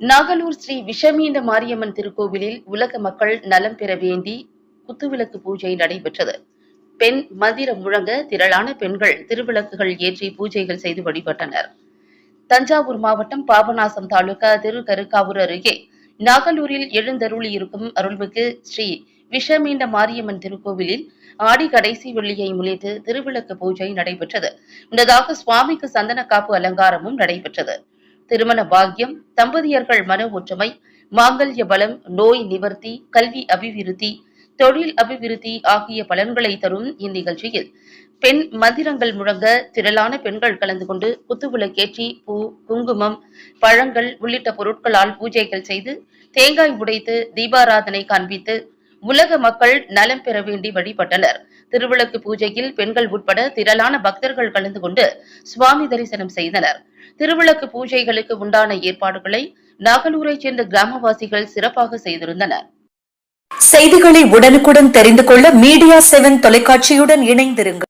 நாகலூர் ஸ்ரீ விஷமீண்ட மாரியம்மன் திருக்கோவிலில் உலக மக்கள் நலம் பெற வேண்டி குத்துவிளக்கு பூஜை நடைபெற்றது. பெண் மந்திரம் முழங்க திரளான பெண்கள் திருவிளக்குகள் ஏற்றி பூஜைகள் செய்து வழிபட்டனர். தஞ்சாவூர் மாவட்டம் பாபநாசம் தாலுகா திருக்கருக்காவூர் அருகே நாகலூரில் எழுந்தருளி இருக்கும் அருள்மிகு ஸ்ரீ விஷமீண்ட மாரியம்மன் திருக்கோவிலில் ஆடி கடைசி வெள்ளியை முன்னிட்டு திருவிளக்கு பூஜை நடைபெற்றது. முன்னதாக சுவாமிக்கு சந்தன காப்பு அலங்காரமும் நடைபெற்றது. திருமண பாக்கியம் தம்பதியர்கள் மன ஒற்றுமை மாங்கல்ய பலம் நோய் நிவர்த்தி கல்வி அபிவிருத்தி தொழில் அபிவிருத்தி ஆகிய பலன்களை தரும் இந்நிகழ்ச்சியில் பெண் மந்திரங்கள் முழங்க திரளான பெண்கள் கலந்து கொண்டு குத்துவிளக்கேற்றி பூ குங்குமம் பழங்கள் உள்ளிட்ட பொருட்களால் பூஜைகள் செய்து தேங்காய் உடைத்து தீபாராதனை காண்பித்து உலக மக்கள் நலம் பெற வேண்டி வழிபட்டனர். திருவிளக்கு பூஜையில் பெண்கள் உட்பட திரளான பக்தர்கள் கலந்து கொண்டு சுவாமி தரிசனம் செய்தனர். திருவிளக்கு பூஜைகளுக்கு உண்டான ஏற்பாடுகளை நாகலூரைச் சேர்ந்த கிராமவாசிகள் சிறப்பாக செய்திருந்தனர். செய்திகளை உடனுக்குடன் தெரிந்து கொள்ள மீடியா செவன் தொலைக்காட்சியுடன் இணைந்திருங்கள்.